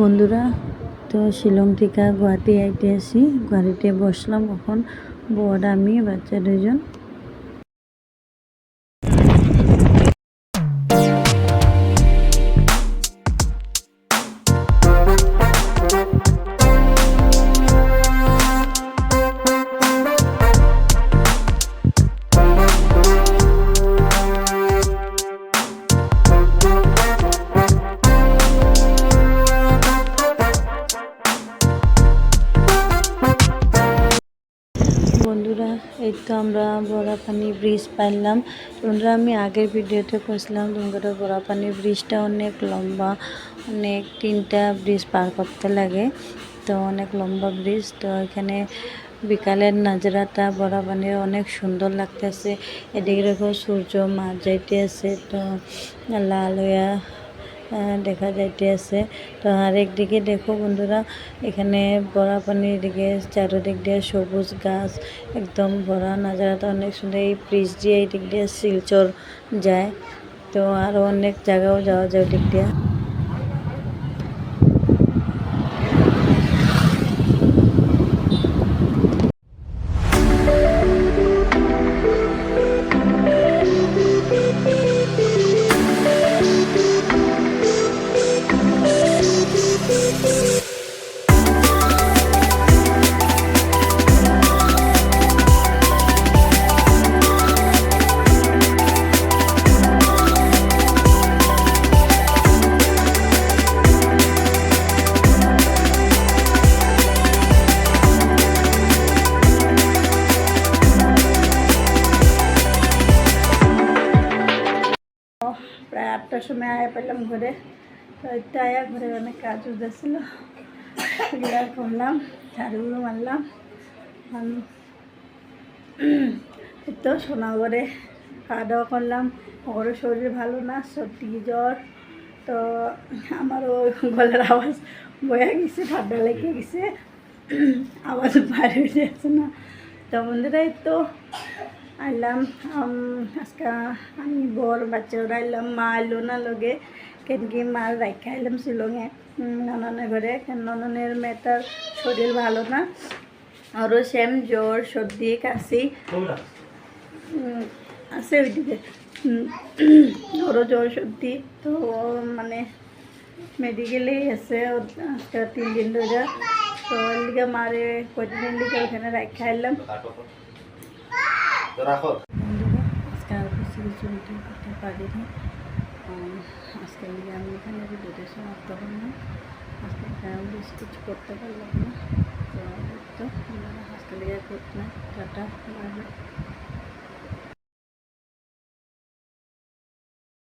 বন্ধুরা তো শিলং থেকে গুয়াহাটি আইতে আসি। গুয়াহাটিতে বসলাম এখন। বড় আমি বাচ্চা দুজন বন্ধুরা, এই তো আমরা বড়াপানি ব্রিজ পাইলাম। বন্ধুরা, আমি আগের ভিডিওতে কইছিলাম, তোমাদের বড়াপানি ব্রিজটা অনেক লম্বা, অনেক তিনটা ব্রিজ পার করতে লাগে। তো অনেক লম্বা ব্রিজ তো এখানে বিকালের নাজরাটা বড়াপানির অনেক সুন্দর লাগতেছে। এদিকে দেখো সূর্য মাঝ যাইতে আছে তো লাল হইয়া দেখা যাইতে আছে। তো আর একদিকে দেখো বন্ধুরা, এখানে বড়া পানির দিকে চারোদিক দিয়ে সবুজ গাছ একদম ভরা। নাজারাটা অনেক সুন্দর এই ব্রিজ দিয়ে এই দিক দিয়ে শিলচর যায়। তো আরও অনেক জায়গাও যাওয়া যায় ওই দিক দিয়ে। প্রায় আটটার সময় আয়া পেলাম ঘরে। তো আয়া ঘরে অনেক কাজ উঠেছিল। করলাম, ঝাড়ুগুলো মারলাম। তো সোনা ঘরে খাওয়া দাওয়া করলাম। ওর শরীর ভালো না, সর্দি, জ্বর। তো আমারও গলার আওয়াজ বয়া গেছে, ঠান্ডা লেগে গেছে। আওয়াজ বাইরে হয়ে যাচ্ছে না। তো বন্ধুরা তো আইলাম আজকে আমি বর বাচ্চারা আইলাম মা আইলো না লগে। কেনকি মার রাখা আইলাম শিলংয়ে। নননের ঘরে। নননের মেয়েটার শরীর ভালো না। আরও সেম জ্বর সর্দি কাশি। আছে ওইদিকে। ওরও জ্বর সর্দি। তো মানে মেডিকেলেই আছে। আজকে তিন দিন ধরে। তো লিগে মারে কয়দিন লিগে ওখানে রাখা আইলাম। রাখো বন্ধুরা আজকে আর বেশি কিছু ভিডিও করতে পারিনি আম, আজকে লিগে আমি এখানে ভিডিওটা সমাপ্ত করলাম আজকে এখানে আমি বেশি কিছু করতে পারলাম না তো এই তো আমরা আজকে লিগে করতে না টাটা বাই বাই